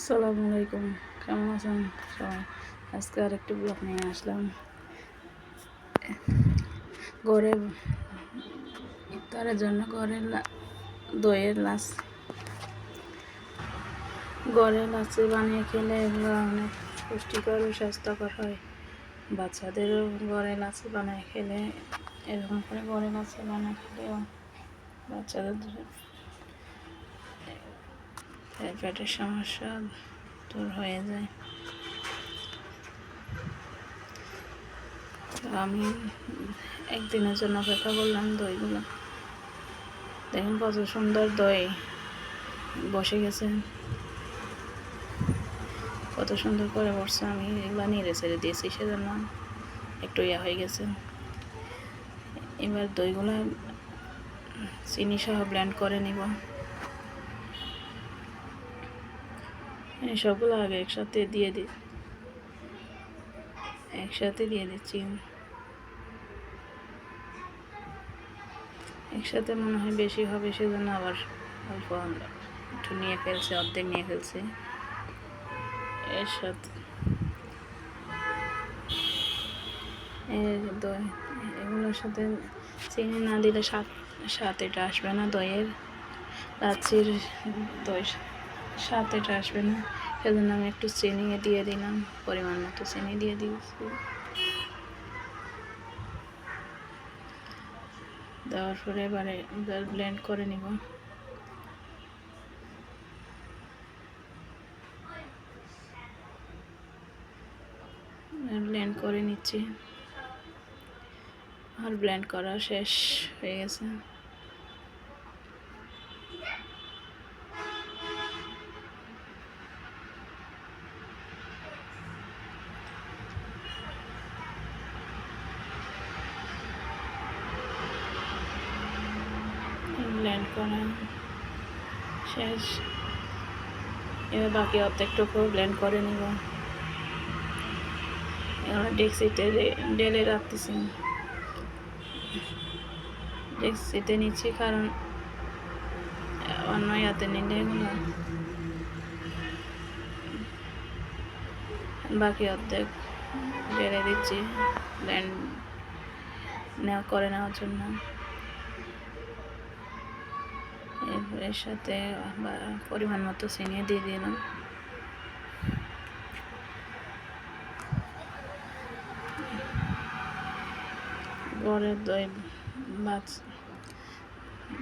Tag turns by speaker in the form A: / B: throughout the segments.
A: আসসালামু আলাইকুম। কেমন আছেন? সবাই, আজকে আর একটু ব্লগ নিয়ে আসলাম। ঘরে ইফতারের জন্য ঘরের দইয়ের লাচ ঘরে লাচি বানিয়ে খেলে এগুলো অনেক পুষ্টিকর ও স্বাস্থ্যকর হয়। বাচ্চাদেরও ঘরে লাচি বানায় খেলে, এরকম করে ঘরে লাচি বানায় খেলেও বাচ্চাদের তাই পেটের সমস্যা দূর হয়ে যায়। আমি একদিনের জন্য অপেক্ষা করলাম দইগুলো। দেখুন কত সুন্দর দই বসে গেছে। কত সুন্দর করে বসছে, আমি এগুলো নেড়ে ছেড়ে দিয়েছি সেজন্য একটু ইয়া হয়ে গেছে। এবার দইগুলো চিনি সহ ব্ল্যান্ড করে নিব। এই সবগুলো আগে একসাথে দিয়ে দিই একসাথে দিয়ে দিচ্ছি একসাথে মনে হয় বেশি হবে, সেজন্য আবার অল্প একটু নিয়ে ফেলছে, অর্ধেক নিয়ে ফেলছে। এর সাথে দই, এগুলোর সাথে চিনি না দিলে স্বাদ স্বাদ এটা আসবে না দইয়ের। লাচ্ছির দই স্বাদ এটা আসবে না। সেজন্য আমি একটু চিনি দিয়ে দিলাম, পরিমাণ মতো চিনি দিয়ে দিয়েছি। দেওয়ার পরে এবারে ব্লেন্ড করে নিব। ব্লেন্ড করে নিচ্ছি। আর ব্লেন্ড করা শেষ হয়ে গেছে। ব্লেন্ড করা। শেষ। এবার বাকি অর্ধেকটুকু ব্লেন্ড করে নিব। এবার ডেক্সিতে ডেলে রাখতেছি। ডেক্সিতে নিচ্ছি কারণ, অন্য ইয়াতে নিলে এগুলো। বাকি অর্ধেক ঢেলে দিচ্ছি ব্লেন্ড নেওয়া করে নেওয়ার জন্য। এরপর এর সাথে পরিমাণ মতো চিনি দিয়ে দিলাম। ঘরের দই বাচ্চা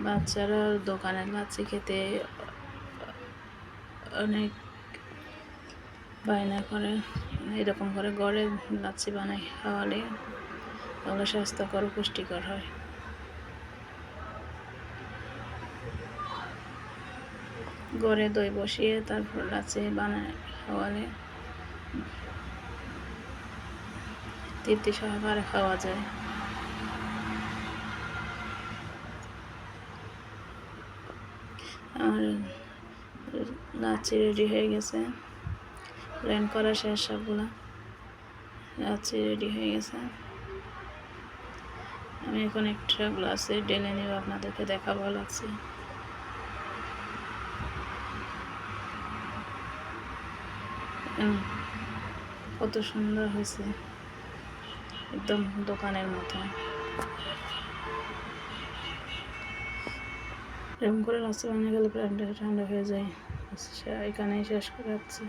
A: বাচ্চারা দোকানের লাচ্ছি খেতে অনেক বায়না করে, এরকম করে ঘরে লাচ্ছি বানাই খাওয়ালে ওগুলো স্বাস্থ্যকর পুষ্টিকর হয়। ঘরে দই বসিয়ে তারপর লাচি বানায় খাওয়ালে তৃপ্তি সহকারে খাওয়া যায়। আর লাচি রেডি হয়ে গেছে। ব্লেন্ড করা শেষ সবগুলো। লাচি রেডি হয়ে গেছে। আমি এখন একটা গ্লাসে ঢেলে নিব, আপনাদেরকে দেখাবো, লাগছে। কত সুন্দর হয়েছে। একদম দোকানের মতো। এরকম করে রাস্তা বানিয়ে গেলে প্রাণটা ঠান্ডা হয়ে যায়। এখানেই শেষ করে যাচ্ছি